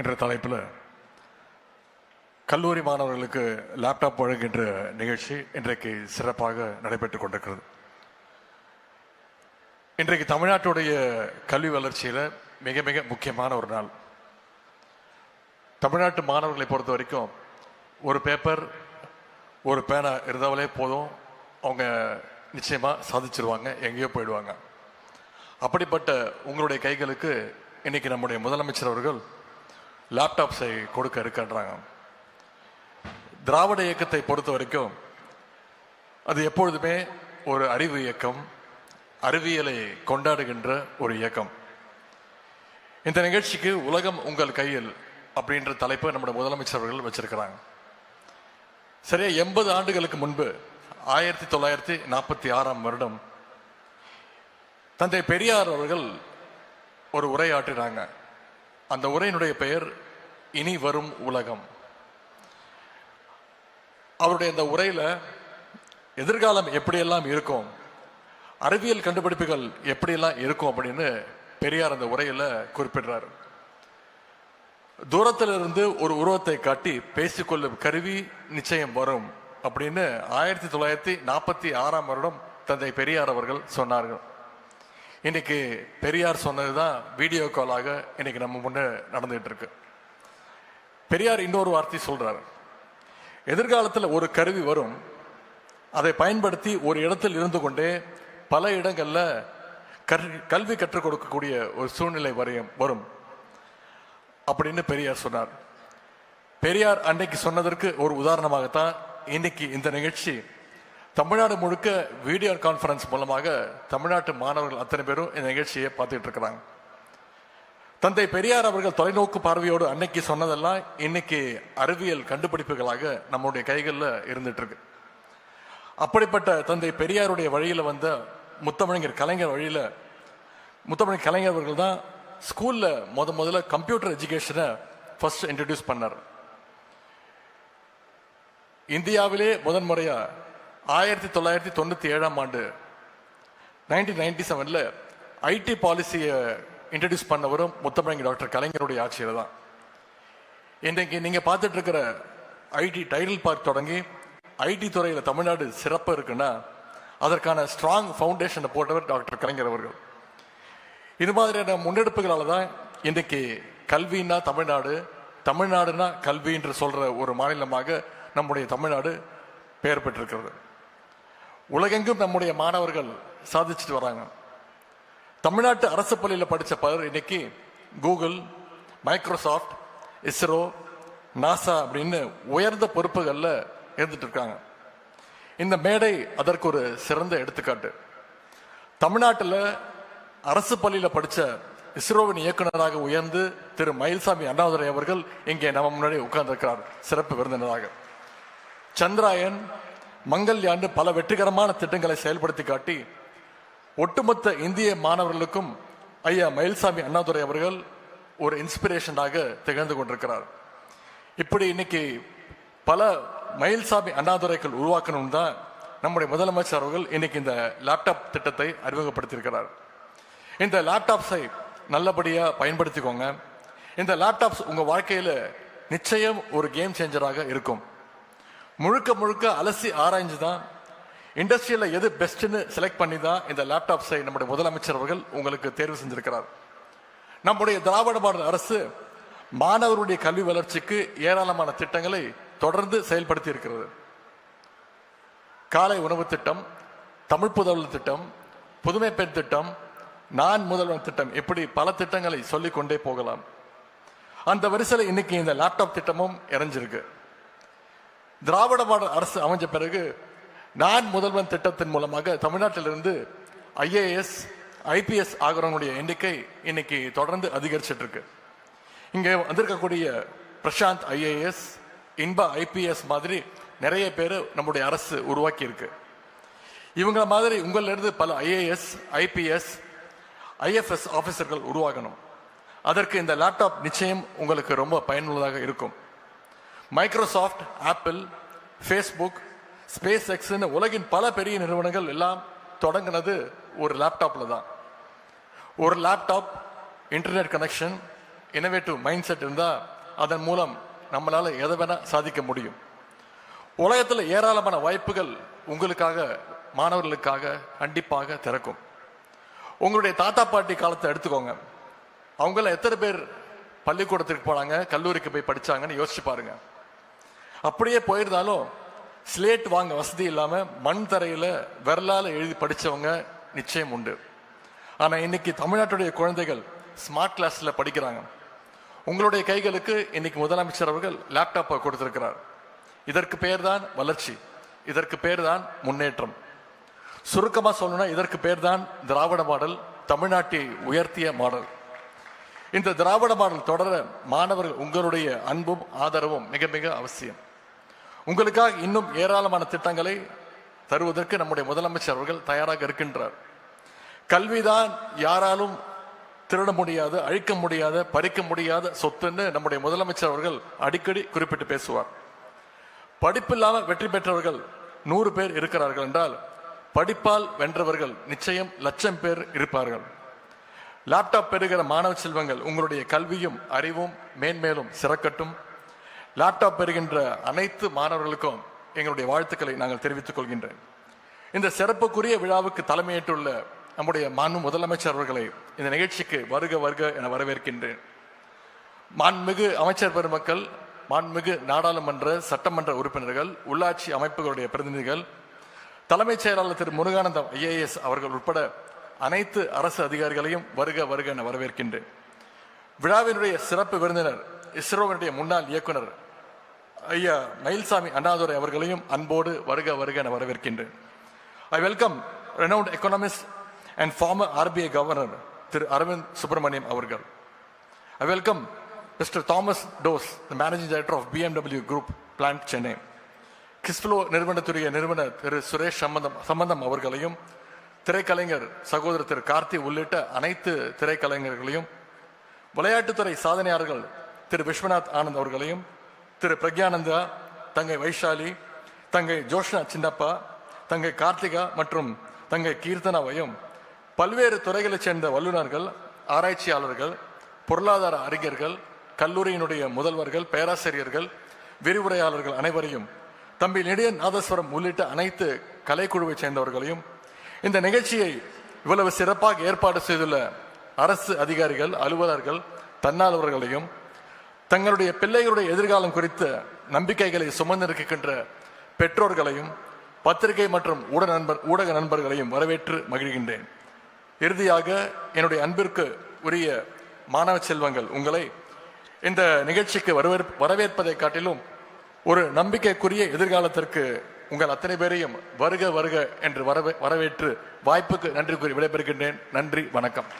என்ற தலைப்பில் கல்லூரி மாணவர்களுக்கு லேப்டாப் வழங்குகின்ற நிகழ்ச்சி இன்றைக்கு சிறப்பாக நடைபெற்றுக் கொண்டிருக்கிறது. இன்றைக்கு தமிழ்நாட்டுடைய கல்வி வளர்ச்சியில் மிக மிக முக்கியமான ஒரு நாள். தமிழ்நாட்டு மாணவர்களை பொறுத்த வரைக்கும் ஒரு பேப்பர் ஒரு பேனா இருந்தாலே போதும். அவங்க நிச்சயமாக சாதிச்சிருவாங்க எங்கேயோ போயிடுவாங்க. அப்படிப்பட்ட உங்களுடைய கைகளுக்கு இன்னைக்கு நம்முடைய முதலமைச்சர் அவர்கள் லேப்டாப்ஸை கொடுக்க இருக்கின்றாங்க. திராவிட இயக்கத்தை பொறுத்த வரைக்கும் அது எப்பொழுதுமே ஒரு அறிவு இயக்கம் அறிவியலை கொண்டாடுகின்ற ஒரு இயக்கம். இந்த நிகழ்ச்சிக்கு உலகம் உங்கள் கையில் அப்படின்ற தலைப்பு நம்முடைய முதலமைச்சர் அவர்கள் வச்சிருக்கிறாங்க. சரியா எண்பது ஆண்டுகளுக்கு முன்பு ஆயிரத்தி தொள்ளாயிரத்தி நாற்பத்தி ஆறாம் வருடம் தந்தை பெரியார் அவர்கள் ஒரு உரையாற்றினாங்க அந்த உரையினுடைய பெயர் இனி வரும் உலகம். அவருடைய அந்த உரையில எதிர்காலம் எப்படியெல்லாம் இருக்கும்? அறிவியல் கண்டுபிடிப்புகள் எப்படியெல்லாம் இருக்கும்? அப்படின்னு பெரியார் அந்த உரையில குறிப்பிடுறார். தூரத்தில் இருந்து ஒரு உருவத்தை காட்டி பேசிக்கொள்ளும் கருவி நிச்சயம் வரும் அப்படின்னு ஆயிரத்தி தொள்ளாயிரத்தி நாற்பத்தி ஆறாம் வருடம் தந்தை பெரியார் அவர்கள் சொன்னார்கள். இன்னைக்கு பெரியார் சொன்னது தான் வீடியோ காலாக இன்னைக்கு நம்ம முன்னே நடந்துகிட்டு இருக்கு பெரியார் இன்னொரு வார்த்தை சொல்கிறார் எதிர்காலத்தில் ஒரு கருவி வரும். அதை பயன்படுத்தி ஒரு இடத்தில் இருந்து கொண்டே பல இடங்களில் கற்- கல்வி கற்றுக் கொடுக்கக்கூடிய ஒரு சூழ்நிலை வரையும் வரும். அப்படின்னு பெரியார் சொன்னார். பெரியார் அன்னைக்கு சொன்னதற்கு ஒரு உதாரணமாகத்தான் இன்னைக்கு இந்த நிகழ்ச்சி தமிழ்நாடு முழுக்க வீடியோ கான்ஃபரன்ஸ் மூலமாக தமிழ்நாட்டு மாணவர்கள் அத்தனை பேரும் இந்த நிகழ்ச்சியை பார்த்துட்டு இருக்கிறாங்க. தந்தை பெரியார் அவர்கள் தொலைநோக்கு பார்வையோடு அன்னைக்கு சொன்னதெல்லாம் இன்னைக்கு அறிவியல் கண்டுபிடிப்புகளாக நம்முடைய கைகளில் இருந்துட்டு இருக்கு. அப்படிப்பட்ட தந்தை பெரியாருடைய வழியில் வந்த முத்தமிழர் கலைஞர் வழியில் முத்தமிழ் கலைஞர் அவர்கள் தான் ஸ்கூலில் முத முதல்ல கம்ப்யூட்டர் எஜுகேஷனை ஃபர்ஸ்ட் இன்ட்ரடியூஸ் பண்ணார். இந்தியாவிலே முதன்முறையாக ஆயிரத்தி தொள்ளாயிரத்தி தொண்ணூற்றி ஏழாம் ஆண்டு நைன்டீன் நைன்டி செவனில் ஐடி பாலிசியை இன்ட்ரடியூஸ் பண்ணவரும் முத்தமிழங்க டாக்டர் கலைஞருடைய ஆட்சியில் தான். இன்றைக்கு நீங்கள் பார்த்துட்டு இருக்கிற ஐடி டைடல் பார்க் தொடங்கி ஐடி துறையில் தமிழ்நாடு சிறப்பு இருக்குன்னா அதற்கான ஸ்ட்ராங் ஃபவுண்டேஷனை போட்டவர் டாக்டர் கலைஞர் அவர்கள். இது மாதிரியான முன்னெடுப்புகளால் தான் இன்றைக்கு கல்வின்னா தமிழ்நாடு தமிழ்நாடுனா கல்வி என்று சொல்கிற ஒரு மாநிலமாக நம்முடைய தமிழ்நாடு பெயர் பெற்றிருக்கிறது. உலகெங்கும் நம்முடைய மாணவர்கள் சாதிச்சுட்டு வராங்க. தமிழ்நாட்டு அரசு பள்ளியில் படித்த பலர் இன்னைக்கு கூகுள் மைக்ரோசாஃப்ட் இஸ்ரோ நாசா அப்படின்னு உயர்ந்த பொறுப்புகளில் இருந்துட்டு இருக்காங்க. இந்த மேடை அதற்கு ஒரு சிறந்த எடுத்துக்காட்டு. தமிழ்நாட்டில் அரசு பள்ளியில் படித்த இஸ்ரோவின் இயக்குனராக உயர்ந்து திரு மயில்சாமி அண்ணாதுரை அவர்கள் இங்கே நம்ம முன்னாடி உட்கார்ந்திருக்கிறார். சிறப்பு விருந்தினராக. சந்திராயன் மங்கள்யாண்டு பல வெற்றிகரமான திட்டங்களை செயல்படுத்தி காட்டி ஒட்டுமொத்த இந்திய மாணவர்களுக்கும் ஐயா மயில்சாமி அண்ணாதுரை அவர்கள் ஒரு இன்ஸ்பிரேஷனாக திகழ்ந்து கொண்டிருக்கிறார். இப்படி இன்னைக்கு பல மயில்சாமி அண்ணாதுரைகள் உருவாக்கணும் தான் நம்முடைய முதலமைச்சர் அவர்கள் இன்னைக்கு இந்த லேப்டாப் திட்டத்தை அறிமுகப்படுத்தியிருக்கிறார். இந்த லேப்டாப்ஸை நல்லபடியாக பயன்படுத்திக்கோங்க. இந்த லேப்டாப்ஸ் உங்கள் வாழ்க்கையில் நிச்சயம் ஒரு கேம் சேஞ்சராக இருக்கும். முழுக்க முழுக்க அலசி ஆராய்ஞ்சு தான் இண்டஸ்ட்ரியில் எது பெஸ்ட்டுன்னு செலக்ட் பண்ணி தான் இந்த லேப்டாப்ஸை நம்முடைய முதலமைச்சர் அவர்கள் உங்களுக்கு தேர்வு செஞ்சிருக்கிறார். நம்முடைய திராவிட மாடல் அரசு மாணவருடைய கல்வி வளர்ச்சிக்கு ஏராளமான திட்டங்களை தொடர்ந்து செயல்படுத்தி இருக்கிறது. காலை உணவு திட்டம் தமிழ் புதல்வல் திட்டம் புதுமை பெண் திட்டம் நான் முதல்வன் திட்டம் இப்படி பல திட்டங்களை சொல்லிக் கொண்டே போகலாம். அந்த வரிசையில் இன்னைக்கு இந்த லேப்டாப் திட்டமும் இறைஞ்சிருக்கு திராவிட மாடல் அரசு அமைஞ்ச பிறகு நான் முதல்வன் திட்டத்தின் மூலமாக தமிழ்நாட்டிலிருந்து ஐஏஎஸ் ஐபிஎஸ் ஆகிறவங்களுடைய எண்ணிக்கை இன்னைக்கு தொடர்ந்து அதிகரிச்சிட்டு இருக்கு இங்கே வந்திருக்கக்கூடிய பிரசாந்த் ஐஏஎஸ் இன்பா ஐபிஎஸ் மாதிரி நிறைய பேர் நம்முடைய அரசு உருவாக்கி இருக்கு இவங்கள மாதிரி உங்களிலிருந்து பல ஐஏஎஸ் ஐபிஎஸ் ஐஎஃப்எஸ் ஆஃபீஸர்கள் உருவாகணும். அதற்கு இந்த லேப்டாப் நிச்சயம் உங்களுக்கு ரொம்ப பயனுள்ளதாக இருக்கும். மைக்ரோசாஃப்ட் ஆப்பிள் ஃபேஸ்புக் ஸ்பேஸ் எக்ஸ்னு உலகின் பல பெரிய நிறுவனங்கள் எல்லாம் தொடங்கினது ஒரு லேப்டாப்பில் தான். ஒரு laptop internet connection innovative mind set இருந்தால் அதன் மூலம் நம்மளால் எதை வேணால் சாதிக்க முடியும். உலகத்தில் ஏராளமான வாய்ப்புகள் உங்களுக்காக மாணவர்களுக்காக கண்டிப்பாக திறக்கும். உங்களுடைய தாத்தா பாட்டி காலத்தை எடுத்துக்கோங்க. அவங்கள எத்தனை பேர் பள்ளிக்கூடத்துக்கு போனாங்க கல்லூரிக்கு போய் படிச்சாங்கன்னு யோசிச்சு பாருங்கள் அப்படியே போயிருந்தாலும் ஸ்லேட் வாங்க வசதி இல்லாமல் மண் தரையில் விரலால எழுதி படித்தவங்க நிச்சயம் உண்டு. ஆனால் இன்னைக்கு தமிழ்நாட்டுடைய குழந்தைகள் ஸ்மார்ட் கிளாஸில் படிக்கிறாங்க. உங்களுடைய கைகளுக்கு இன்னைக்கு முதலமைச்சர் அவர்கள் லேப்டாப்பை கொடுத்திருக்கிறார். இதற்கு பேர் தான் வளர்ச்சி இதற்கு பேர் தான் முன்னேற்றம். சுருக்கமாக சொல்லணும்னா இதற்கு பேர் தான் திராவிட மாடல் தமிழ்நாட்டை உயர்த்திய மாடல். இந்த திராவிட மாடல் தொடர மாணவர்கள் உங்களுடைய அன்பும் ஆதரவும் மிக மிக அவசியம். உங்களுக்காக இன்னும் ஏராளமான திட்டங்களை தருவதற்கு நம்முடைய முதலமைச்சர் அவர்கள் தயாராக இருக்கின்றார். கல்விதான் யாராலும் திருட முடியாத அழிக்க முடியாத பறிக்க முடியாத சொத்துன்னு நம்முடைய முதலமைச்சர் அவர்கள் அடிக்கடி குறிப்பிட்டு பேசுவார். படிப்பில்லாமல் வெற்றி பெற்றவர்கள் நூறு பேர் இருக்கிறார்கள் என்றால் படிப்பால் வென்றவர்கள் நிச்சயம் லட்சம் பேர் இருப்பார்கள். லேப்டாப் பெறுகிற மாணவ செல்வங்கள் உங்களுடைய கல்வியும் அறிவும் மேன்மேலும் சிறக்கட்டும். லேப்டாப் பெறுகின்ற அனைத்து மாணவர்களுக்கும் எங்களுடைய வாழ்த்துக்களை நாங்கள் தெரிவித்துக் கொள்கின்றேன். இந்த சிறப்புக்குரிய விழாவுக்கு தலைமையேற்றுள்ள நம்முடைய மாண்பு முதலமைச்சர் அவர்களை இந்த நிகழ்ச்சிக்கு வருக வருக என வரவேற்கின்றேன். மாண்புமிகு அமைச்சர் பெருமக்கள் மாண்புமிகு நாடாளுமன்ற சட்டமன்ற உறுப்பினர்கள் உள்ளாட்சி அமைப்புகளுடைய பிரதிநிதிகள் தலைமைச் செயலாளர் திரு முருகானந்தம் ஐஏஎஸ் அவர்கள் உட்பட அனைத்து அரசு அதிகாரிகளையும் வருக வருக என வரவேற்கின்றேன். விழாவினுடைய சிறப்பு விருந்தினர் இஸ்ரோவினுடைய முன்னாள் இயக்குனர் ஐயா மயில்சாமி அண்ணாதுரை அவர்களையும் அன்போடு வருக வருக என வரவேற்கின்றேன். I welcome renowned economist and former RBI governor Thiru Arvind Subramanian அவர்கள். I welcome mister Thomas Dose the managing director of BMW group plant Chennai Kissflow நிறுவனத்துடைய நிறுவனர் திரு சுரேஷ் சம்பந்தம் சம்பந்தம் அவர்களையும் திரைக்கலைஞர் சகோதரர் திரு கார்த்தி உள்ளிட்ட அனைத்து திரைக்கலைஞர்களையும் விளையாட்டுத்துறை சாதனையாளர்கள் திரு விஸ்வநாத் ஆனந்த் அவர்களையும் திரு பிரக்யானந்தா தங்கை வைஷாலி தங்கை ஜோஷ்னா சின்னப்பா தங்கை கார்த்திகா மற்றும் தங்கை கீர்த்தனாவையும் பல்வேறு துறைகளைச் சேர்ந்த வல்லுநர்கள் ஆராய்ச்சியாளர்கள் பொருளாதார அறிஞர்கள் கல்லூரியினுடைய முதல்வர்கள் பேராசிரியர்கள் விரிவுரையாளர்கள் அனைவரையும் தம்பி நெடியன் நாதஸ்வரம் உள்ளிட்ட அனைத்து கலைக்குழுவைச் சேர்ந்தவர்களையும் இந்த நிகழ்ச்சியை இவ்வளவு சிறப்பாக ஏற்பாடு செய்துள்ள அரசு அதிகாரிகள் அலுவலர்கள் தன்னார்வர்களையும் தங்களுடைய பிள்ளைகளுடைய எதிர்காலம் குறித்த நம்பிக்கைகளை சுமந்திருக்கின்ற பெற்றோர்களையும் பத்திரிகை மற்றும் ஊடக நண்பர் ஊடக நண்பர்களையும் வரவேற்று மகிழ்கின்றேன். இறுதியாக என்னுடைய அன்பிற்கு உரிய மாணவ செல்வங்கள் உங்களை இந்த நிகழ்ச்சிக்கு வரவேற் வரவேற்பதை காட்டிலும் ஒரு நம்பிக்கைக்குரிய எதிர்காலத்திற்கு உங்கள் அத்தனை பேரையும் வருக வருக என்று வரவே வரவேற்று வாய்ப்புக்கு நன்றி கூறி விடைபெறுகின்றேன். நன்றி வணக்கம்.